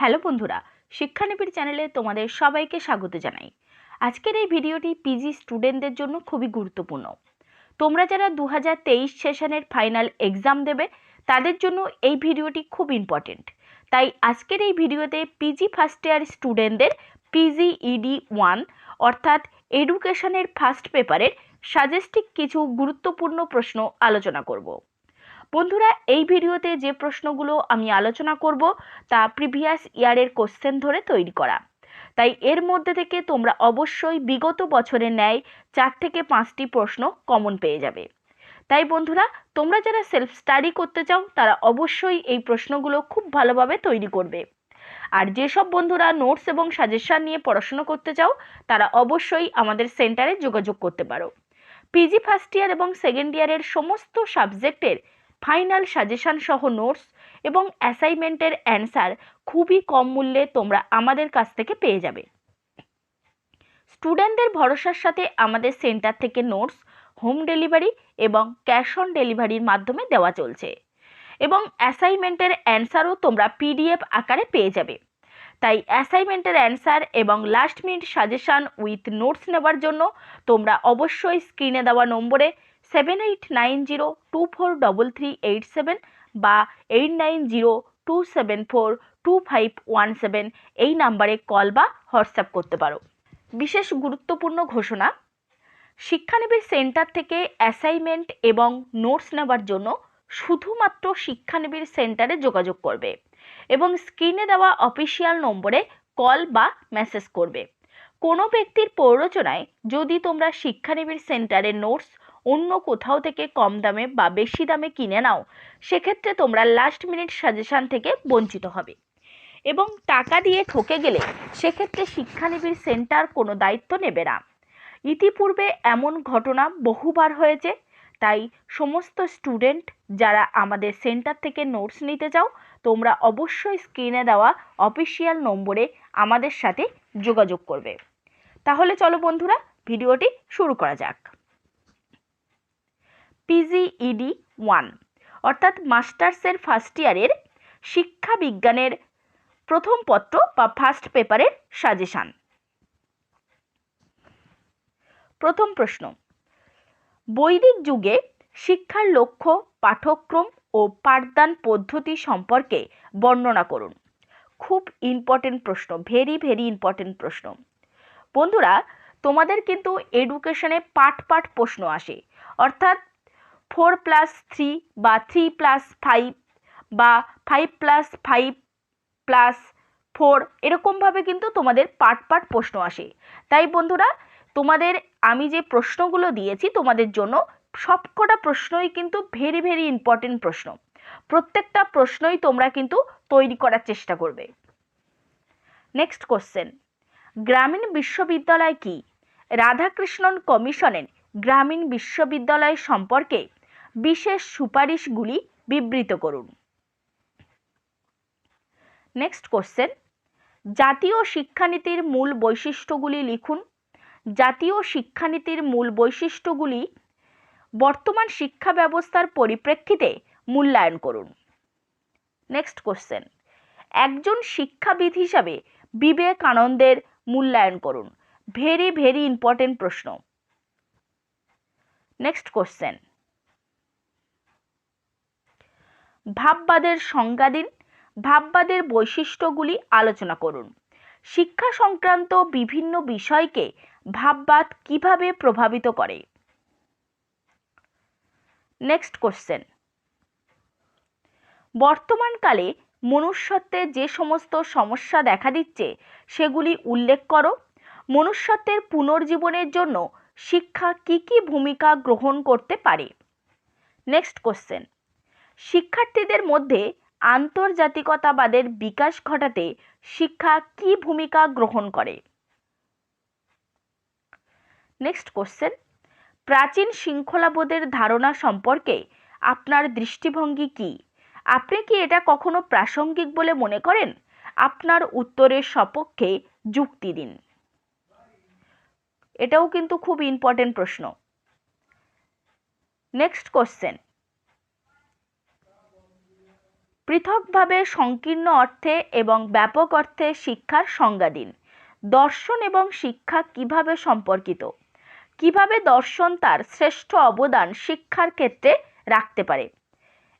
Hello বন্ধুরা, শিক্ষানিবিড় চ্যানেলে তোমাদের সবাইকে স্বাগত জানাই। আজকের এই ভিডিওটি পিজি স্টুডেন্টদের জন্য খুবই গুরুত্বপূর্ণ। তোমরা যারা দু হাজার তেইশ সেশনের ফাইনাল এক্সাম দেবে, তাদের জন্য এই ভিডিওটি খুব ইম্পর্টেন্ট। তাই আজকের এই ভিডিওতে পিজি ফার্স্ট ইয়ার স্টুডেন্টদের পিজি ইডি ওয়ান অর্থাৎ এডুকেশনের ফার্স্ট পেপারের সাজেস্টিক কিছু গুরুত্বপূর্ণ প্রশ্ন আলোচনা করব। বন্ধুরা, এই ভিডিওতে যে প্রশ্নগুলো আমি আলোচনা করব তা প্রিভিয়াস ইয়ারের কোশ্চেন ধরে তৈরি করা। তাই এর মধ্যে থেকে তোমরা অবশ্যই বিগত বছরের ন্যায় চার থেকে পাঁচটি প্রশ্ন কমন পেয়ে যাবে। তাই বন্ধুরা, তোমরা যারা সেলফ স্টাডি করতে চাও, তারা অবশ্যই এই প্রশ্নগুলো খুব ভালোভাবে তৈরি করবে। আর যেসব বন্ধুরা নোটস এবং সাজেশন নিয়ে পড়াশুনো করতে চাও, তারা অবশ্যই আমাদের সেন্টারে যোগাযোগ করতে পারো। পিজি ফার্স্ট ইয়ার এবং সেকেন্ড ইয়ারের সমস্ত সাবজেক্টের ফাইনাল সাজেশান সহ নোটস এবং অ্যাসাইনমেন্টের অ্যান্সার খুবই কম মূল্যে তোমরা আমাদের কাছ থেকে পেয়ে যাবে। স্টুডেন্টদের ভরসার সাথে আমাদের সেন্টার থেকে নোটস, হোম ডেলিভারি এবং ক্যাশ অন ডেলিভারির মাধ্যমে দেওয়া চলছে এবং অ্যাসাইনমেন্টের অ্যান্সারও তোমরা পিডিএফ আকারে পেয়ে যাবে। তাই অ্যাসাইনমেন্টের অ্যান্সার এবং last minute suggestion with notes নেওয়ার জন্য তোমরা অবশ্যই স্ক্রিনে দেওয়া নম্বরে seven eight nine zero two four double three eight seven বা eight nine zero two seven four two five one seven এই নাম্বারে কল বা হোয়াটসঅ্যাপ করতে পারো। বিশেষ গুরুত্বপূর্ণ ঘোষণা শিক্ষানবির সেন্টার থেকে অ্যাসাইনমেন্ট এবং নোটস নেওয়ার জন্য শুধুমাত্র শিক্ষানবির সেন্টারে যোগাযোগ করবে এবং স্ক্রিনে দেওয়া অফিসিয়াল নম্বরে কল বা মেসেজ করবে। কোনো ব্যক্তির প্ররোচনায় যদি তোমরা শিক্ষানবির সেন্টারে নোটস অন্য কোথাও থেকে কম দামে বা বেশি দামে কিনে নাও। সেক্ষেত্রে তোমরা লাস্ট মিনিট সাজেশান থেকে বঞ্চিত হবে। এবং টাকা দিয়ে ঠকে গেলে সেক্ষেত্রে শিক্ষানবির সেন্টার কোনো দায়িত্ব নেবে না। ইতিপূর্বে এমন ঘটনা বহুবার হয়েছে, তাই সমস্ত স্টুডেন্ট যারা আমাদের সেন্টার থেকে নোটস নিতে চাও, তোমরা অবশ্যই স্ক্রিনে দেওয়া অফিসিয়াল নম্বরে আমাদের সাথে যোগাযোগ করবে। তাহলে চলো বন্ধুরা ভিডিওটি শুরু করা যাক। পিজিইডি ওয়ান অর্থাৎ মাস্টার্সের ফার্স্ট ইয়ারের শিক্ষা বিজ্ঞানের প্রথম পত্র বা ফার্স্ট পেপারের সাজেশান প্রথম প্রশ্ন, বৈদিক যুগে শিক্ষার লক্ষ্য, পাঠ্যক্রম ও পাঠদান পদ্ধতি সম্পর্কে বর্ণনা করুন। খুব ইম্পর্টেন্ট প্রশ্ন ভেরি ভেরি ইম্পর্টেন্ট প্রশ্ন। বন্ধুরা, তোমাদের কিন্তু এডুকেশনে পাঠ পাঠ প্রশ্ন আসে, অর্থাৎ ফোর প্লাস থ্রি বা থ্রি প্লাস ফাইভ বা five plus five plus four এরকমভাবে কিন্তু তোমাদের পাট পাট প্রশ্ন আসে। তাই বন্ধুরা, তোমাদের আমি যে প্রশ্নগুলো দিয়েছি তোমাদের জন্য সবকটা প্রশ্নই কিন্তু ভেরি ভেরি ইম্পর্টেন্ট প্রশ্ন। প্রত্যেকটা প্রশ্নই তোমরা কিন্তু তৈরি করার চেষ্টা করবে। নেক্সট কোশ্চেন গ্রামীণ বিশ্ববিদ্যালয় কি? রাধাকৃষ্ণন কমিশনের গ্রামীণ বিশ্ববিদ্যালয় সম্পর্কে বিশেষ সুপারিশগুলি বিবৃত করুন। নেক্সট কোশ্চেন জাতীয় শিক্ষানীতির মূল বৈশিষ্ট্যগুলি লিখুন। জাতীয় শিক্ষানীতির মূল বৈশিষ্ট্যগুলি বর্তমান শিক্ষা ব্যবস্থার পরিপ্রেক্ষিতে মূল্যায়ন করুন। নেক্সট কোশ্চেন একজন শিক্ষাবিদ হিসাবে বিবেকানন্দের মূল্যায়ন করুন। ভেরি ভেরি ইম্পর্টেন্ট প্রশ্ন। নেক্সট কোশ্চেন ভাববাদের সংজ্ঞা দিন, ভাববাদের বৈশিষ্ট্যগুলি আলোচনা করুন। শিক্ষা সংক্রান্ত বিভিন্ন বিষয়কে ভাববাদ কীভাবে প্রভাবিত করে? নেক্সট কোশ্চেন বর্তমানকালে মনুষ্যত্বে যে সমস্ত সমস্যা দেখা দিচ্ছে, সেগুলি উল্লেখ করো। মনুষ্যত্বের পুনর্জীবনের জন্য শিক্ষা কি কি ভূমিকা গ্রহণ করতে পারে? নেক্সট কোশ্চেন শিক্ষার্থীদের মধ্যে আন্তর্জাতিকতাবাদের বিকাশ ঘটাতে শিক্ষা কি ভূমিকা গ্রহণ করে? নেক্সট কোশ্চেন প্রাচীন শৃঙ্খলাবোধের ধারণা সম্পর্কে আপনার দৃষ্টিভঙ্গি কি? আপনি কি এটা কখনো প্রাসঙ্গিক বলে মনে করেন? আপনার উত্তরের সপক্ষে যুক্তি দিন। এটাও কিন্তু খুব ইম্পর্টেন্ট প্রশ্ন। নেক্সট কোশ্চেন পৃথকভাবে সংকীর্ণ অর্থে এবং ব্যাপক অর্থে শিক্ষার সংজ্ঞা দিন। দর্শন এবং শিক্ষা কীভাবে সম্পর্কিত? কীভাবে দর্শন তার শ্রেষ্ঠ অবদান শিক্ষার ক্ষেত্রে রাখতে পারে?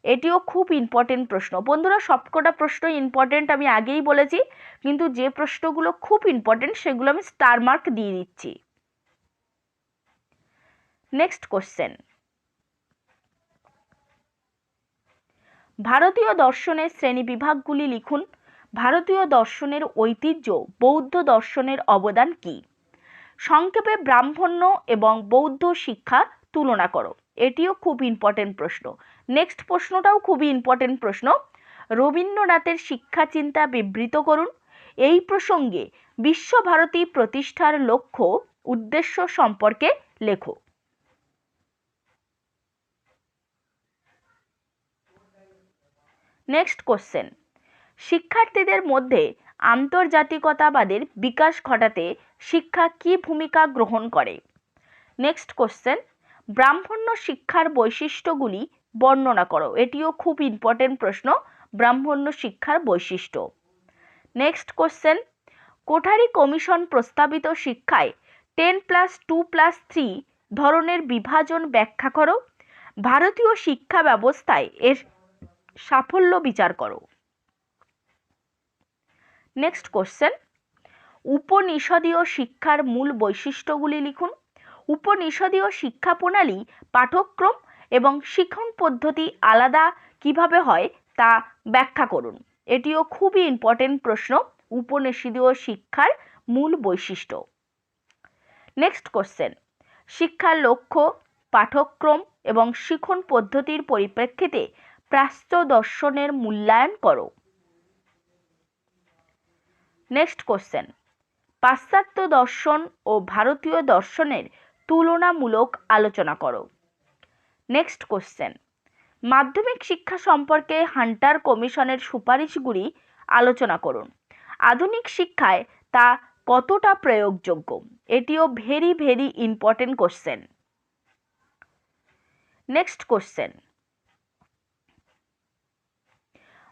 এটিও খুব ইম্পর্টেন্ট প্রশ্ন। বন্ধুরা, সবকটা প্রশ্ন ইম্পর্টেন্ট আমি আগেই বলেছি, কিন্তু যে প্রশ্নগুলো খুব ইম্পর্টেন্ট সেগুলো আমি স্টার মার্ক দিয়ে দিচ্ছি। নেক্সট কোশ্চেন ভারতীয় দর্শনের শ্রেণি বিভাগগুলি লিখুন। ভারতীয় দর্শনের ঐতিহ্য, বৌদ্ধ দর্শনের অবদান কি? সংক্ষেপে ব্রাহ্মণ্য এবং বৌদ্ধ শিক্ষা তুলনা করো। এটিও খুব ইম্পর্টেন্ট প্রশ্ন। নেক্সট প্রশ্নটাও খুবই ইম্পর্টেন্ট প্রশ্ন। রবীন্দ্রনাথের শিক্ষা চিন্তা বিবৃত করুন। এই প্রসঙ্গে বিশ্বভারতী প্রতিষ্ঠার লক্ষ্য, উদ্দেশ্য সম্পর্কে লেখো। নেক্সট কোশ্চেন শিক্ষার্থীদের মধ্যে আন্তর্জাতিকতাবাদের বিকাশ ঘটাতে শিক্ষা কি ভূমিকা গ্রহণ করে? নেক্সট কোশ্চেন ব্রাহ্মণ্য শিক্ষার বৈশিষ্ট্যগুলি বর্ণনা করো। এটিও খুব ইম্পর্টেন্ট প্রশ্ন, ব্রাহ্মণ্য শিক্ষার বৈশিষ্ট্য। নেক্সট কোশ্চেন কোঠারি কমিশন প্রস্তাবিত শিক্ষায় ten plus two plus three ধরনের বিভাজন ব্যাখ্যা করো। ভারতীয় শিক্ষা ব্যবস্থায় এর সাফল্য বিচার করো। নেক্সট কোশ্চেন উপনিষদীয় শিক্ষার মূল বৈশিষ্ট্যগুলি লিখুন। উপনিষদীয় শিক্ষা প্রণালী পাঠক্রম এবং শিক্ষণ পদ্ধতি আলাদা কীভাবে হয় তা ব্যাখ্যা করুন। এটিও খুবই ইম্পর্টেন্ট প্রশ্ন, উপনিষদীয় শিক্ষার মূল বৈশিষ্ট্য। নেক্সট কোশ্চেন শিক্ষার লক্ষ্য পাঠক্রম এবং শিখন পদ্ধতির পরিপ্রেক্ষিতে প্রাচ্য দর্শনের মূল্যায়ন করো। নেক্সট কোশ্চেন পাশ্চাত্য দর্শন ও ভারতীয় দর্শনের তুলনামূলক আলোচনা করো। নেক্সট কোশ্চেন মাধ্যমিক শিক্ষা সম্পর্কে হান্টার কমিশনের সুপারিশগুলি আলোচনা করুন। আধুনিক শিক্ষায় তা কতটা প্রয়োগযোগ্য? এটিও very very important question next question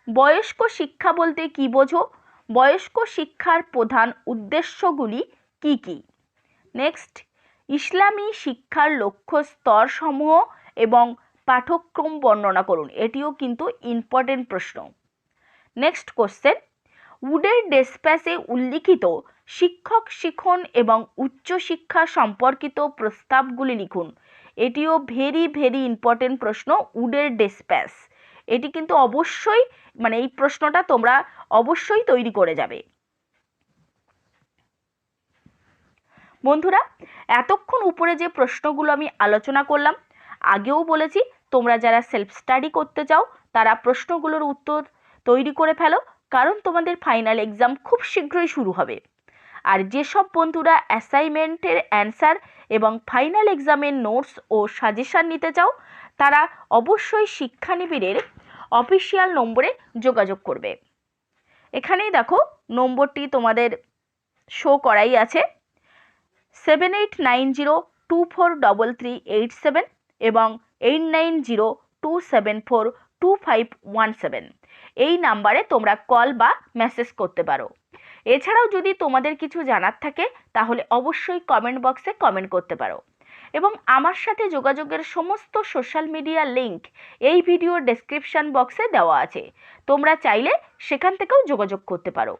বয়স্ক শিক্ষা বলতে কি বোঝো? বয়স্ক শিক্ষার প্রধান উদ্দেশ্যগুলি কি কি? নেক্সট ইসলামী শিক্ষার লক্ষ্য স্তরসমূহ এবং পাঠ্যক্রম বর্ণনা করুন। এটিও কিন্তু ইম্পর্টেন্ট প্রশ্ন। নেক্সট কোশ্চেন উডের ডেসপ্যাসে উল্লিখিত শিক্ষক শিখন এবং উচ্চশিক্ষা সম্পর্কিত প্রস্তাবগুলি লিখুন। এটিও ভেরি ভেরি ইম্পর্টেন্ট প্রশ্ন, উডের ডেসপ্যাস এটি কিন্তু অবশ্যই মানে এই প্রশ্নটা তোমরা অবশ্যই তৈরি করে যাবে। বন্ধুরা, এতক্ষণ উপরে যে প্রশ্নগুলো আমি আলোচনা করলাম, আগেও বলেছি, তোমরা যারা সেলফ স্টাডি করতে চাও, তারা প্রশ্নগুলোর উত্তর তৈরি করে ফেলো, কারণ তোমাদের ফাইনাল এক্সাম খুব শীঘ্রই শুরু হবে। আর যেসব বন্ধুরা অ্যাসাইনমেন্টের অ্যান্সার এবং ফাইনাল এক্সামের নোটস ও সাজেশান নিতে চাও, তারা অবশ্যই শিক্ষানিবিড়ের অফিসিয়াল নম্বরে যোগাযোগ করবে। এখানেই দেখো নম্বরটি তোমাদের শো করাই আছে। Seven eight nine zero two four double three eight seven এবং eight nine zero two seven four two five one seven এই নাম্বারে তোমরা কল বা মেসেজ করতে পারো। এছাড়াও যদি তোমাদের কিছু জানার থাকে, তাহলে অবশ্যই কমেন্ট বক্সে কমেন্ট করতে পারো। এবং আমার সাথে যোগাযোগের সমস্ত সোশ্যাল মিডিয়া লিংক এই ভিডিওর ডেসক্রিপশান বক্সে দেওয়া আছে। তোমরা চাইলে সেখান থেকেও যোগাযোগ করতে পারো।